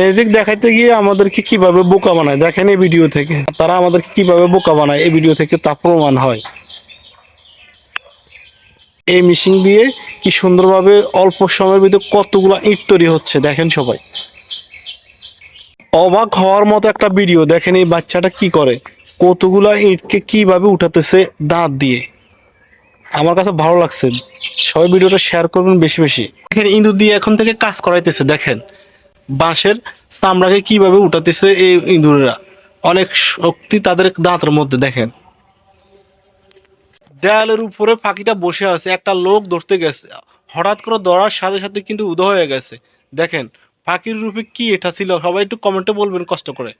Magic দেখাইতে গিয়ে আমাদেরকে কীভাবে বোকা বানায়? দেখেন এই ভিডিও থেকে। তারা আমাদেরকে কীভাবে বোকা বানায়? এই ভিডিও থেকে তা প্রমাণ হয়। এই মেশিন দিয়ে কি সুন্দরভাবে অল্প সময়ের ভিতরে কতগুলো ইট তৈরি হচ্ছে? দেখেন সবাই। অবাক হওয়ার মতো একটা ভিডিও দেখেন এই বাচ্চাটা কি করে? কতগুলা ইটকে কীভাবে উঠাতেছে দাঁত দিয়ে? আমার কাছে ভালো লাগছে। সবাই ভিডিওটা শেয়ার করবেন বেশি বেশি। দেখেন ইঁদুর দিয়ে এখন থেকে কাজ করাইতেছে, দেখেন। বাঁশের চামড়াকে কীভাবে উঠাতেছে এই ইঁদুরেরা? অনেক শক্তি তাদের দাঁতের মধ্যে, দেখেন। দেয়ালের উপরে পাখিটা বসে আছে, একটা লোক ধরতে গেছে। হঠাৎ করে ধরার সাথে সাথে কিন্তু উদয় হয়ে গেছে। দেখেন পাখির রূপে কি এটা ছিল? সবাই একটু কমেন্টে বলবেন কষ্ট করে।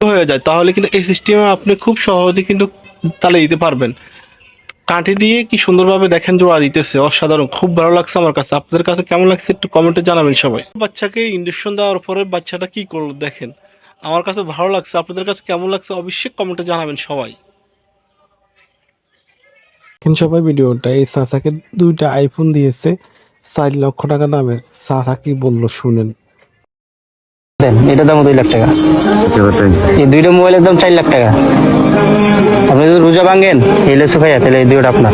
হয়ে যায়, তাহলে কিন্তু এই সিস্টেমে আপনি খুব সহজে কিন্তু তালে দিতে পারবেন। কাঠি দিয়ে কি সুন্দরভাবে দেখেন জোড়া দিতেছে অসাধারণ। খুব ভালো লাগছে আমার কাছে। আপনাদের কাছে কেমন লাগছে একটু কমেন্টে জানাবেন সবাই। বাচ্চাকে ইঞ্জেকশন দেওয়ার পরে বাচ্চাটা কি করল দেখেন। আমার কাছে ভালো লাগছে। আপনাদের কাছে কেমন লাগছে অবশ্যই কমেন্টে জানাবেন সবাই। এখন সবাই ভিডিওটা এই চাচাকে দুইটা আইফোন দিয়েছে চার লক্ষ টাকা দামের। চাচা কি বলল শুনেন। এটা দাম দুই লাখ টাকা। এই দুইটা মোবাইলের দাম চার লাখ টাকা। আপনি যদি রোজা ভাঙেন এই লেসু খাইয়া তাহলে এই দুইটা আপনার।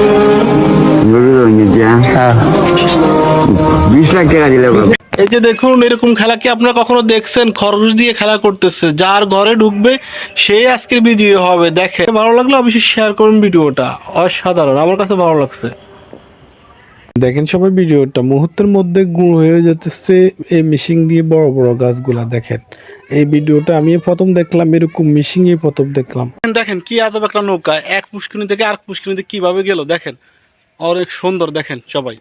হ্যাঁ। বিশ লাখ টাকা দিলে এই যে দেখুন এরকম খেলা কি আপনারা কখনো দেখছেন? খরচ দিয়ে খেলা করতেছে। যার ঘরে ঢুকবে সেই আজকের ভিডিও হবে। দেখে। ভালো লাগলে অবশ্যই শেয়ার করুন ভিডিওটা। অসাধারণ। আমার কাছে ভালো লাগছে। দেখেন সবাই ভিডিওটা মুহূর্তের মধ্যে গুঁড়ো হয়ে যাচ্ছে এই মিশিং দিয়ে বড় বড় গাছগুলা দেখেন। এই ভিডিওটা আমি প্রথম দেখলাম এরকম মিশিং এই প্রথম দেখলাম। দেখেন কি আজব একটা নৌকা। এক পুষ্করিণী থেকে আর পুষ্করিণীতে কীভাবে গেল দেখেন। অনেক সুন্দর দেখেন সবাই।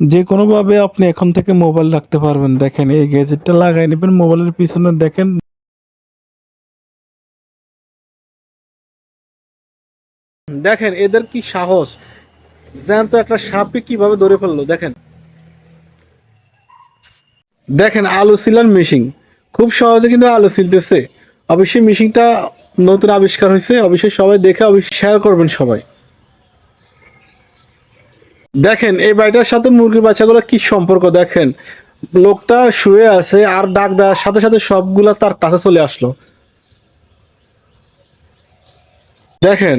যে কোনোভাবে আপনি এখন থেকে মোবাইল রাখতে পারবেন দেখেন এই গ্যাজেটটা লাগাই নেবেন মোবাইলের পিছনে দেখেন। দেখেন এদের কি সাহস? জ্যান্ত একটা সাপকে কীভাবে ধরে ফেলল, দেখেন। দেখেন, আলু সিলার মেশিন। খুব সহজে কিন্তু আলু সিলতেছে। অবশ্যই মেশিনটা নতুন আবিষ্কার হয়েছে। অবশ্যই সবাই দেখে, অবশ্যই শেয়ার করবেন সবাই। দেখেন, এই বাড়িটার সাথে মুরগির বাচ্চাগুলো কি সম্পর্ক, দেখেন। লোকটা শুয়ে আছে আর ডাক দেওয়ার সাথে সাথে সবগুলা তার কাছে চলে আসলো। দেখেন,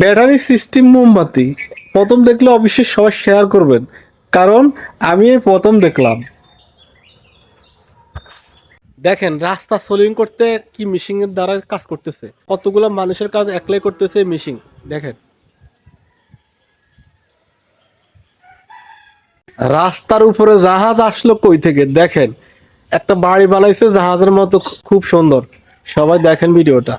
ব্যাটারি সিস্টেম মোমবাতি। প্রথম দেখলে অবশ্যই সবাই শেয়ার করবেন। কারণ আমি প্রথম দেখলাম। দেখেন, রাস্তা সোলিং করতে কি মিশিং এর দ্বারা কাজ করতেছে? কতগুলো মানুষের কাজ একলাই করতেছে মিশিং দেখেন। রাস্তার উপরে জাহাজ আসলো কই থেকে? দেখেন, একটা বাড়ি বানাইছে জাহাজের মতো খুব সুন্দর। সবাই দেখেন ভিডিওটা।